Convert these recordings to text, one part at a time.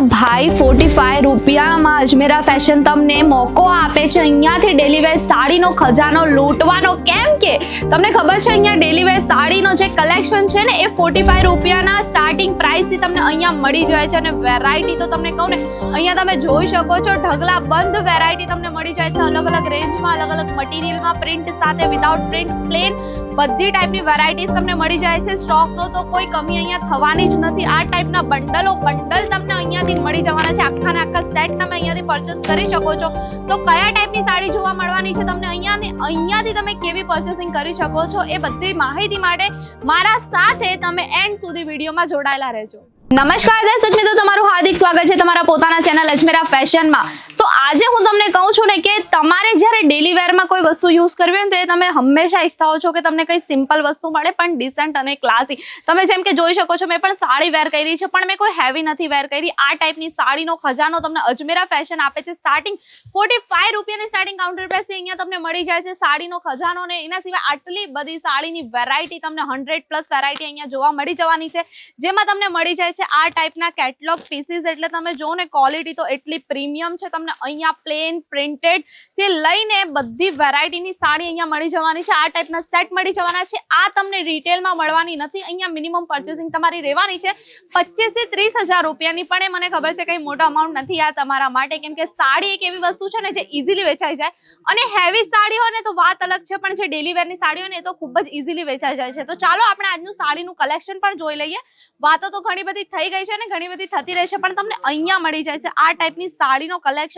ભાઈ forty five રૂપિયામાં Ajmera fashion તમને મોકો આપે છે. અહીંયાથી ડેલીવેર સાડીનો ખજાનો લૂંટવાનો. કેમ કે? તમને ખબર છે અહીંયા ડેલીવેર સાડીનો જે કલેક્શન છે ને, એ ફોર્ટી ફાઈવ રૂપિયાના સ્ટાર્ટિંગ પ્રાઇસથી તમને અહીંયા મળી જાય છે. અને વેરાયટી તો તમને કહું ને, અહીંયા તમે જોઈ શકો છો, ઢગલા બંધ વેરાયટી તમને મળી જાય છે. અલગ અલગ રેન્જમાં અલગ અલગ મટીરિયલમાં પ્રિન્ટ સાથે વિધાઉટ પ્રિન્ટ પ્લેન બધી ટાઈપની વેરાયટીઝ તમને મળી જાય છે. સ્ટોકનો તો કોઈ કમી અહીંયા થવાની જ નથી. આ ટાઈપના બંડલો બંડલ તમને અહીંયાથી મળી જવાના છે. આખા ને આખા સેટ તમે અહીંયાથી પરચેસ કરી શકો છો. તો કયા ટાઈપની સાડી જોવા મળવાની છે તમને અહીંયા ને અહીંયાથી તમે કેવી પરચેસિંગ કરી શકો છો એ બધી માહિતી માટે મારા સાથે તમે એન્ડ સુધી વિડીયોમાં જોડાયેલા રહેજો. નમસ્કાર દર્શક મિત્રો, તમારું હાર્દિક સ્વાગત છે તમારા પોતાના ચેનલ અજમેરા ફેશનમાં. તો આજે હું તમને કહું છું ને કે તમારે જ્યારે ડેલી વેરમાં કોઈ વસ્તુ યુઝ કરવી હોય તો એ તમે હંમેશા ઈચ્છતા હો છો કે તમને કંઈ સિમ્પલ વસ્તુ મળે, પણ ડિસન્ટ અને ક્લાસી તમે જેમ કે જોઈ શકો છો, મેં પણ સાડી વેર કરી છે, પણ મેં કોઈ હેવી નથી વેર કરી. આ ટાઈપની સાડીનો ખજાનો તમને અજમેરા ફેશન આપે છે. સ્ટાર્ટિંગ ફોર્ટી ફાઈવ રૂપિયાની સ્ટાર્ટિંગ કાઉન્ટર પ્રાઇસથી અહીંયા તમને મળી જાય છે સાડીનો ખજાનો ને એના સિવાય આટલી બધી સાડીની વેરાયટી તમને હંડ્રેડ પ્લસ વેરાયટી અહીંયા જોવા મળી જવાની છે. જેમાં તમને મળી જાય છે આ ટાઈપના કેટલોગ પીસીસ એટલે તમે જો ને ક્વોલિટી તો એટલી પ્રીમિયમ છે તમને અહીંયા પ્લેન પ્રિન્ટેડથી લઈને બધી વેરાયટીની સાડી અહીંયા મળી જવાની છે. આ ટાઈપના સેટ મળી જવાના છે. આ તમને રિટેલમાં મળવાની નથી. અહીંયા મિનિમમ પર્ચેસિંગ તમારી રહેવાની છે. પચીસથી ત્રીસ હજાર રૂપિયાની પણ એ મને ખબર છે કંઈ મોટો અમાઉન્ટ નથી આ તમારા માટે, કેમ કે સાડી એક એવી વસ્તુ છે ને જે ઇઝીલી વેચાઈ જાય. અને હેવી સાડી હોય ને તો વાત અલગ છે, પણ જે ડેલી વેરની સાડી હોય ને એ તો ખૂબ જ ઇઝીલી વેચાઈ જાય છે. તો ચાલો આપણે આજનું સાડીનું કલેક્શન પણ જોઈ લઈએ. વાતો તો ઘણી બધી થઈ ગઈ છે ને ઘણી બધી થતી રહેશે પણ તમને અહીંયા મળી જાય છે. આ ટાઈપની સાડીનો કલેક્શન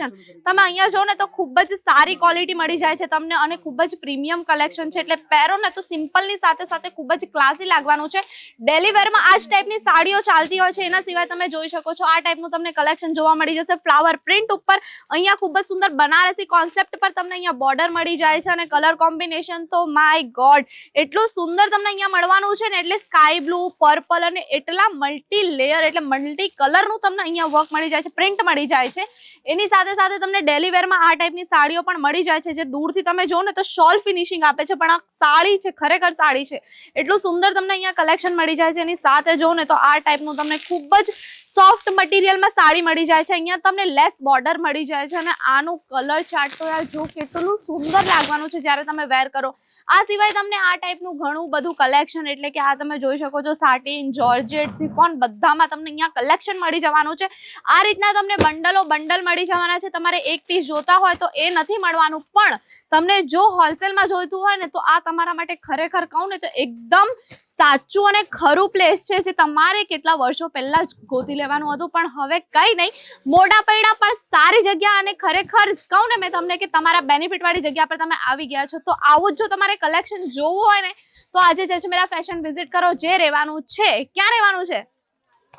તમે અહીંયા જો ને તો ખૂબ જ સારી ક્વોલિટી મળી જાય છે તમને અને ખૂબ જ પ્રીમિયમ કલેક્શન છે. એટલે પહેરો ને તો સિમ્પલની સાથે સાથે ખૂબ જ ક્લાસી લાગવાનું છે. ડેલી વેરમાં આ જ ટાઈપની સાડીઓ ચાલતી હોય છે. એના સિવાય તમે જોઈ શકો છો, આ ટાઈપનું તમને કલેક્શન જોવા મળી જશે. ફ્લાવર પ્રિન્ટ ઉપર અહીંયા ખૂબ જ સુંદર બનારસી કોન્સેપ્ટ પર તમને અહીંયા બોર્ડર મળી જાય છે અને કલર કોમ્બિનેશન તો માય ગોડ એટલું સુંદર તમને અહીંયા મળવાનું છે ને, એટલે સ્કાય બ્લુ પર્પલ અને એટલા મલ્ટી લેયર એટલે મલ્ટી કલરનું તમને અહીંયા વર્ક મળી જાય છે પ્રિન્ટ મળી જાય છે. એની સાથે સાથે સાથે તમને ડેલી વેરમાં આ ટાઈપની સાડીઓ પણ મળી જાય છે, જે દૂરથી તમે જો ને તો શોલ ફિનિશિંગ આપે છે, પણ આ સાડી છે, ખરેખર સાડી છે. એટલું સુંદર તમને અહીંયા કલેક્શન મળી જાય છે, એની સાથે જો ને તો આ ટાઈપનું તમને ખૂબ જ સોફ્ટ મટીરિયલમાં સાડી મળી જાય છે. અહીંયા તમને લેસ બોર્ડર મળી જાય છે અને આનું કલર ચાર્ટ તો યાર જો કેટલું સુંદર લાગવાનું છે જ્યારે તમે વેર કરો. આ સિવાય તમને આ ટાઈપનું ઘણું બધું કલેક્શન એટલે કે આ તમે જોઈ શકો છો સાટીન જોર્જેટ સિફોન બધામાં તમને અહીંયા કલેક્શન મળી જવાનું છે. આ રીતના તમને બંડલો બંડલ મળી જવાના છે, તમારે એક પીસ જોતા હોય તો એ નથી મળવાનું. પણ તમને જો હોલસેલમાં જોઈતું હોય ને, તો આ તમારા માટે ખરેખર કહું ને, તો એકદમ સાચું અને ખરું પ્લેસ છે જે તમારે કેટલા વર્ષો પહેલા જ ગોતી લેવાનું હતું. પણ હવે કંઈ નહીં મોટા પૈડા પણ સારી જગ્યા અને ખરેખર કહું ને, મેં તમને કે તમારા બેનિફિટવાળી જગ્યા પર તમે આવી ગયા છો. તો આવું જ જો તમારે કલેક્શન જોવું હોય ને, તો આજે જજમેરા ફેશન વિઝિટ કરો. જે રહેવાનું છે, ક્યાં રહેવાનું છે?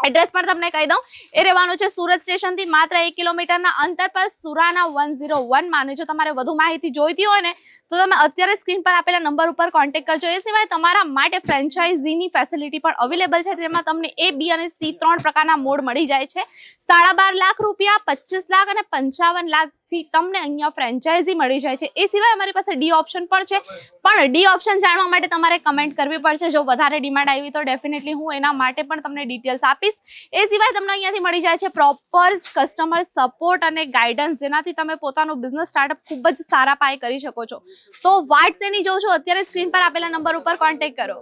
એડ્રેસ પણ તમને કહી દઉં. એ રહેવાનું છે સુરત સ્ટેશનથી માત્ર એક કિલોમીટરના અંતર પર સુરાના વન ઝીરો વન માને જો તમારે વધુ માહિતી જોઈતી હોય ને, તો તમે અત્યારે સ્ક્રીન પર આપેલા નંબર ઉપર કોન્ટેક્ટ કરજો. એ સિવાય તમારા માટે ફ્રેન્ચાઇઝીની ફેસિલિટી પણ અવેલેબલ છે, જેમાં તમને એ બી અને સી ત્રણ પ્રકારના મોડ મળી જાય છે. સાડા બાર લાખ રૂપિયા, પચીસ લાખ અને પંચાવન લાખ થી તમને અહીંયા ફ્રેન્ચાઇઝી મળી જાય છે. એ સિવાય અમારી પાસે ડી ઓપ્શન પણ છે. પણ ડી ઓપ્શન જાણવા માટે તમારે કમેન્ટ કરવી પડશે. જો વધારે ડિમાન્ડ આવી તો ડેફિનેટલી હું એના માટે પણ તમને ડિટેલ્સ આપીશ. એ સિવાય તમને અહીંયાથી મળી જાય છે પ્રોપર કસ્ટમર સપોર્ટ અને ગાઈડન્સ જેનાથી તમે પોતાનો બિઝનેસ સ્ટાર્ટઅપ ખૂબ જ સારા પાયે કરી શકો છો. તો વાટ્સ એની જોઉં છું. અત્યારે સ્ક્રીન પર આપેલા નંબર ઉપર કોન્ટેક્ટ કરો.